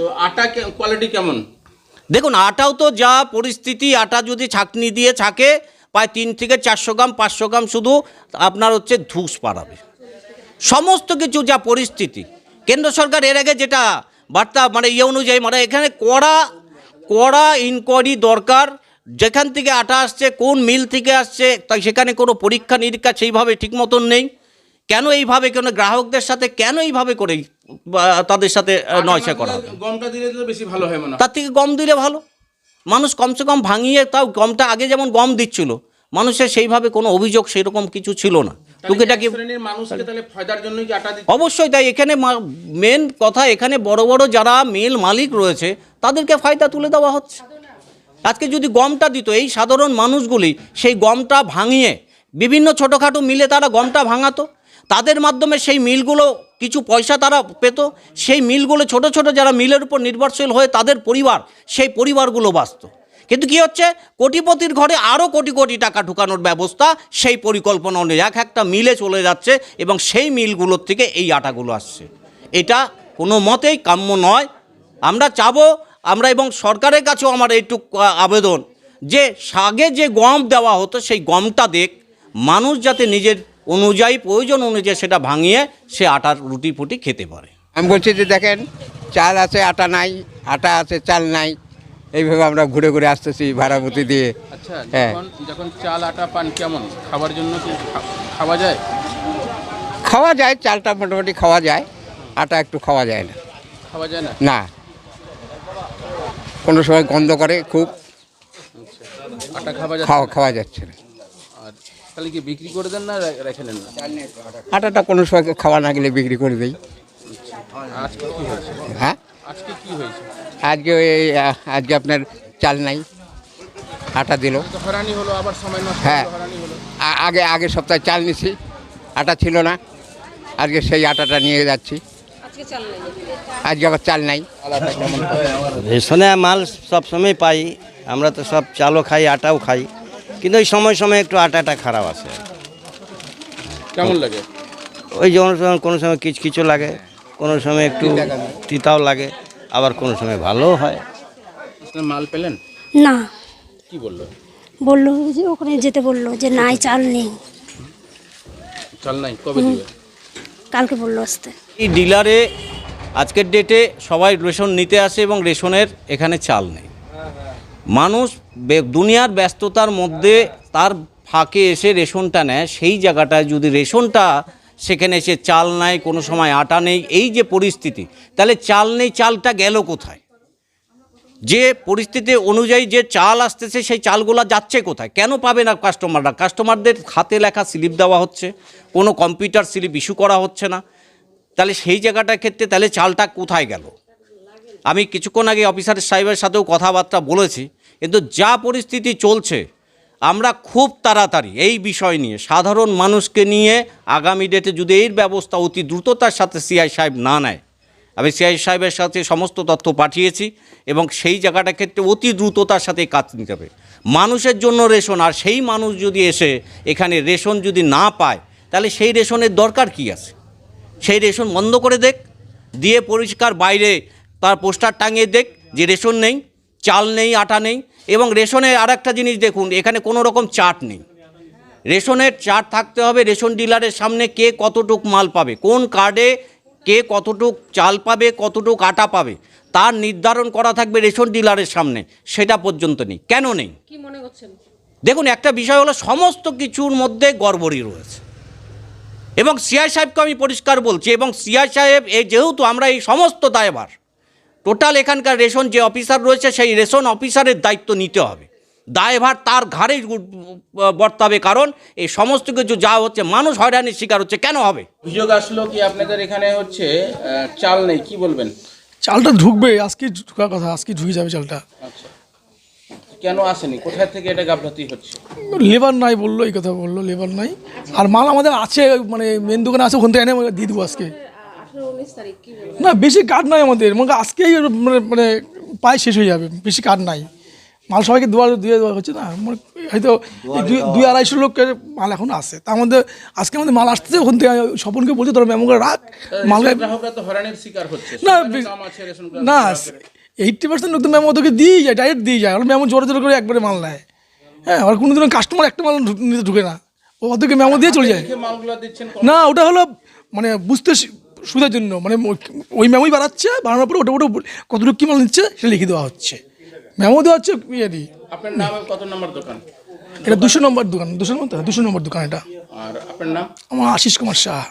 তো আটা কোয়ালিটি কেমন? দেখুন, আটাও তো যা পরিস্থিতি, আটা যদি ছাকনি দিয়ে ছাকে প্রায় তিন থেকে চারশো গ্রাম, পাঁচশো গ্রাম শুধু আপনার হচ্ছে ধূস পাড়াবে। সমস্ত কিছু যা পরিস্থিতি, কেন্দ্র সরকার এর আগে যেটা বার্তা মানে ইয়ে অনুযায়ী মানে এখানে কড়া কড়া ইনকোয়ারি দরকার, যেখান থেকে আটা আসছে, কোন মিল থেকে আসছে, তাই সেখানে কোনো পরীক্ষা নিরীক্ষা সেইভাবে ঠিক মতন নেই। কেন এইভাবে, কেন গ্রাহকদের সাথে কেন এইভাবে করে তাদের সাথে নয়সা করা হবে। গমটা দিলে তো বেশি ভালো হয় মনে তার থেকে গম দিলে ভালো। মানুষ কমসে কম ভাঙিয়ে তাও গমটা আগে যেমন গম দিচ্ছিল মানুষের সেইভাবে কোনো অভিযোগ সেরকম কিছু ছিল না। টুকিটাকি অবশ্যই তাই এখানে মেন কথা এখানে বড় বড় যারা মিল মালিক রয়েছে তাদেরকে ফায়দা তুলে দেওয়া হচ্ছে। আজকে যদি গমটা দিত এই সাধারণ মানুষগুলি সেই গমটা ভাঙিয়ে বিভিন্ন ছোটোখাটো মিলে তারা গমটা ভাঙাতো। তাদের মাধ্যমে সেই মিলগুলো কিছু পয়সা তারা পেত, সেই মিলগুলো ছোট ছোট যারা মিলের উপর নির্ভরশীল হয়ে তাদের পরিবার, সেই পরিবারগুলো বাঁচত। কিন্তু কি হচ্ছে? কোটিপতির ঘরে আরও কোটি কোটি টাকা ঢুকানোর ব্যবস্থা সেই পরিকল্পনা অনুযায়ী এক একটা মিলে চলে যাচ্ছে এবং সেই মিলগুলোর থেকে এই আটাগুলো আসছে। এটা কোনো মতেই কাম্য নয়। আমরা চাবো, আমরা এবং সরকারের কাছেও আমার এইটুক আবেদন যে আগে যে গম দেওয়া হতো সেই গমটা দেখ, মানুষ যাতে নিজের অনুযায়ী প্রয়োজন অনুযায়ী সেটা ভাঙিয়ে সে আটার রুটি ফুটি খেতে পারে। আমি বলছি যে দেখেন চাল আছে আটা নাই আটা আছে চাল নাই এইভাবে আমরা ঘুরে ঘুরে আসতেছি ভাড়াভূতি দিয়ে। আচ্ছা হ্যাঁ। যখন চাল আটা পান কেমন? খাবার জন্য কি খাওয়া যায়? খাওয়া যায় চালটা মোটামুটি খাওয়া যায় আটা একটু খাওয়া যায় না। খাওয়া যায় না? না। কোনো সময় গন্ধ করে খুব। আটা খাওয়া খাওয়া খাওয়া যাচ্ছে না। তাহলে কি বিক্রি করে দেন না রেখে দেন না? আটাটা কোনো সময় খাওয়া না গেলে বিক্রি করে দিই। আজকে কি হয়েছে? হ্যাঁ? আজকে কি হয়েছে? আজকে ওই আজকে আপনার চাল নাই আটা দিল। হরানি হলো আবার সময় নষ্ট হ্যাঁ। আগে আগে সপ্তাহে চাল নিছি আটা ছিল না আজকে সেই আটাটা নিয়ে যাচ্ছি। আজকে আবার চাল নাই? রেশনে মাল সব সময় পাই আমরা তো সব চালও খাই আটাও খাই। কিন্তু ওই সময় সময় একটু আটাটা খারাপ আছে। কেমন লাগে? ওই যেমন কোনো সময় কিচকিচো লাগে কোনো সময় একটু তিতাও লাগে। আবার কোনো সময় ভালোও হয়। মাল পেলেন? না। কি বলল? বলল যে ওখানে যেতে বলল যে নাই চাল নেই। চাল নাই কবে দিবে? কালকে বলল আসতে। এই ডিলারে আজকের ডেটে সবাই রেশন নিতে আসে এবং রেশনের এখানে চাল নেই। মানুষ দুনিয়ার ব্যস্ততার মধ্যে তার ফাঁকে এসে রেশনটা নেয়। সেই জায়গাটায় যদি রেশনটা, সেখানে এসে চাল নাই, কোনো সময় আটা নেই, এই যে পরিস্থিতি, তাহলে চাল নেই, চালটা গেল কোথায়? যে পরিস্থিতি অনুযায়ী যে চাল আসতেছে, সেই চালগুলো যাচ্ছে কোথায়? কেন পাবে না কাস্টমাররা কাস্টমারদের হাতে লেখা স্লিপ দেওয়া হচ্ছে, কোনো কম্পিউটার স্লিপ ইস্যু করা হচ্ছে না। তাহলে সেই জায়গাটার ক্ষেত্রে তাহলে চালটা কোথায় গেল? আমি কিছুক্ষণ আগে অফিসার সাহেবের সাথেও কথাবার্তা বলেছি। কিন্তু যা পরিস্থিতি চলছে, আমরা খুব তাড়াতাড়ি এই বিষয় নিয়ে, সাধারণ মানুষকে নিয়ে আগামী ডেটে যদি এর ব্যবস্থা অতি দ্রুততার সাথে সিআই সাহেব না নেয়, আমি সিআই সাহেবের সাথে সমস্ত তথ্য পাঠিয়েছি এবং সেই জায়গাটার ক্ষেত্রে অতি দ্রুততার সাথে কাজ নিতে হবে। মানুষের জন্য রেশন, আর সেই মানুষ যদি এসে এখানে রেশন যদি না পায়, তাহলে সেই রেশনের দরকার কি আছে? সেই রেশন বন্ধ করে দেখ, দিয়ে পরিষ্কার বাইরে তার পোস্টার টাঙিয়ে দেখ যে রেশন নেই চাল নেই আটা নেই এবং রেশনের আর একটা জিনিস দেখুন এখানে কোনো রকম চার্ট নেই। রেশনের চার্ট থাকতে হবে রেশন ডিলারের সামনে কে কতটুক মাল পাবে কোন কার্ডে কে কতটুক চাল পাবে কতটুক আটা পাবে তার নির্ধারণ করা থাকবে রেশন ডিলারের সামনে সেটা পর্যন্ত নেই। কেন নেই? দেখুন একটা বিষয় হলো সমস্ত কিছুর মধ্যে গড়বড়ি রয়েছে। এবং সিআই সাহেবকে আমি পরিষ্কার বলছি এবং সিআই সাহেব এই যেহেতু আমরা এই সমস্ত দায়ভার টোটাল এখানকার রেশন যে অফিসার রয়েছে সেই রেশন অফিসারের দায়িত্ব নিতে হবে। দায়ভার তার ঘাড়ে বর্তাবে কারণ এই সমস্ত কিছু যা হচ্ছে মানুষ হয়রানির শিকার হচ্ছে কেন হবে? অভিযোগ আসলো কি আপনাদের এখানে হচ্ছে চাল নেই কি বলবেন? চালটা ঢুকবে আজকে ঢুকার কথা আজকে ঢুকে যাবে চালটা। আচ্ছা। কেন আসেনি? কোথায় থেকে এটা গাফলাতি হচ্ছে? লেবার নাই বলল এই কথা বলল লেবার নাই। আর মাল আমাদের আছে মানে মেন দোকানে আছে ওখান থেকে এনে দিয়ে দেবো আজকে। না বেশি কাঠ নাই আমাদের। মানে আজকেই মানে মানে পায় শেষ হয়ে যাবে বেশি কাঠ নাই। মাল সবাইকে দেওয়া দিয়ে দেওয়া হচ্ছে না। মানে হয়তো দুই- আড়াইশো লোকের মাল এখন আসে তার মধ্যে আজকে আমাদের মাল আসতেছে ওখান থেকে স্বপনকে বলছে তোরা মেমো রাখ। মাল গ্রাহকরা তো হয়রানির শিকার হচ্ছে। না না এইটটি পার্সেন্ট লোক তো মেমো ওদেরকে দিয়ে যায় ডাইরেক্ট দিয়ে যায়। আর মেমো জোরে জোরে করে একবারে মাল নেয়। হ্যাঁ আর কোনো দিনও কাস্টমার একটা মাল ঢু- নিতে ঢুকে না। ও ওদেরকে মেমো দিয়ে চলে যায়। না ওটা হলো মানে বুঝতে সুবিধার জন্য মানে ওই- ম্যামই বাড়াচ্ছে বাড়ানোর পরে ওটা ওটা কতটুকু কী মাল নিচ্ছে সেটা লিখে দেওয়া হচ্ছে। ম্যামও দেওয়া হচ্ছে ইয়ে আপনার নাম কত নম্বর দোকান? এটা দুশো নম্বর দোকান দুশো নম্বর দুশো নম্বর দোকান এটা। আর আপনার নাম? আমার আশিস কুমার শাহ।